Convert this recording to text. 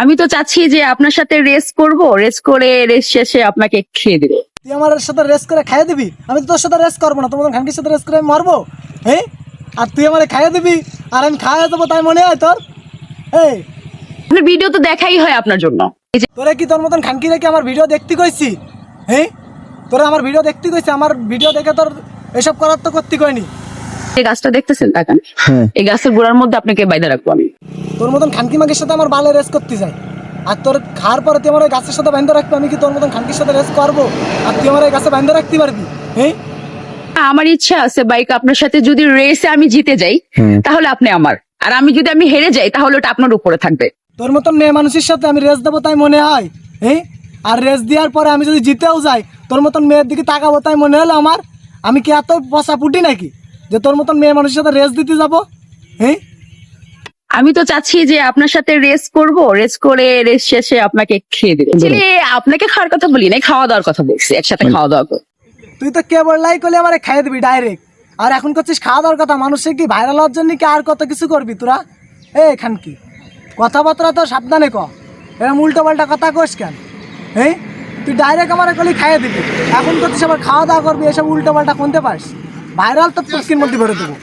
আমি তো চাচ্ছি যে আপনার সাথে রেস করব রেস করে রেস শেষে আপনাকে খেয়ে দেবো। তুই আমার সাথে রেস করে খাইয়ে দিবি? আমি তো তোর সাথে রেস করব না মতন খানকির সাথে রেস করে আমি মারবো। হ্যাঁ আর তুই আমার খাইয়ে দিবি? আর আমি খাইয়ে দেবো তাই মনে হয় তোর? এই আপনার ভিডিও তো দেখাই হয় আপনার জন্য। তোরা কি তোর মতন খানকি রেখে আমার ভিডিও দেখতে কইছি? হ্যাঁ তোরা আমার ভিডিও দেখতে কইছি আমার ভিডিও দেখে তোর এসব করার তো করতে কইনি। এই গাছটা দেখতেছেন তাকান। এই গাছের গোড়ার মধ্যে আপনাকে বাইদা রাখব আমি। তোর মতন খানকি মাগের সাথে আমার বালে রেস করতে যাই। আর তোর খাওয়ার পরে তুই আমার ওই গাছের সাথে বান্ধে রাখবি আমি কি তোর মতন খানকির সাথে রেস করব? আর তুই আমার এই গাছে বান্ধে রাখতে পারবি হ্যাঁ? আমার ইচ্ছা আছে বাইক আপনার সাথে যদি রেসে আমি জিতে যাই তাহলে আপনি আমার। আর আমি যদি আমি হেরে যাই তাহলে ওটা আপনার উপরে থাকবে। তোর মতন মেয়ে মানুষের সাথে আমি রেস দেবো তাই মনে হয় হ্যাঁ? আর রেস দেওয়ার পরে আমি যদি জিতেও যাই তোর মতন মেয়ের দিকে তাকাবো তাই মনে হলো আমার? আমি কি এত পচা পুটি নাকি? যে তোর মতন মেয়ে মানুষের সাথে রেস দিতে যাব? হ্যাঁ? আমি তো চাচ্ছি যে আপনার সাথে রেস করব রেস করে রেস শেষে আপনাকে খেয়ে দেবো। Actually, আপনাকে খাওয়ার কথা বলি নাই খাওয়া দাওয়ার কথা বলছি একসাথে খাওয়া দাওয়া। তুই তো কে বললাই করলে আমার খাইয়ে দিবি ডাইরেক্ট আর এখন করছিস খাওয়া দাওয়ার কথা মানুষের কি ভাইরাল হওয়ার জন্য কি আর কত কিছু করবি তোরা? এ এখান কি? কথাবার্তা তো সাবধানে ক। এরকম উল্টো পাল্টা কথা কোস কেন? হ্যাঁ? তুই ডাইরেক্ট আমার কলি খাইয়ে দিবি। এখন করছিস আবার খাওয়া দাওয়া করবি এসব উল্টো পাল্টা কোনতে পারিস? ভাইরাল তো পুষ্কির মধ্যে ভরে দেবো।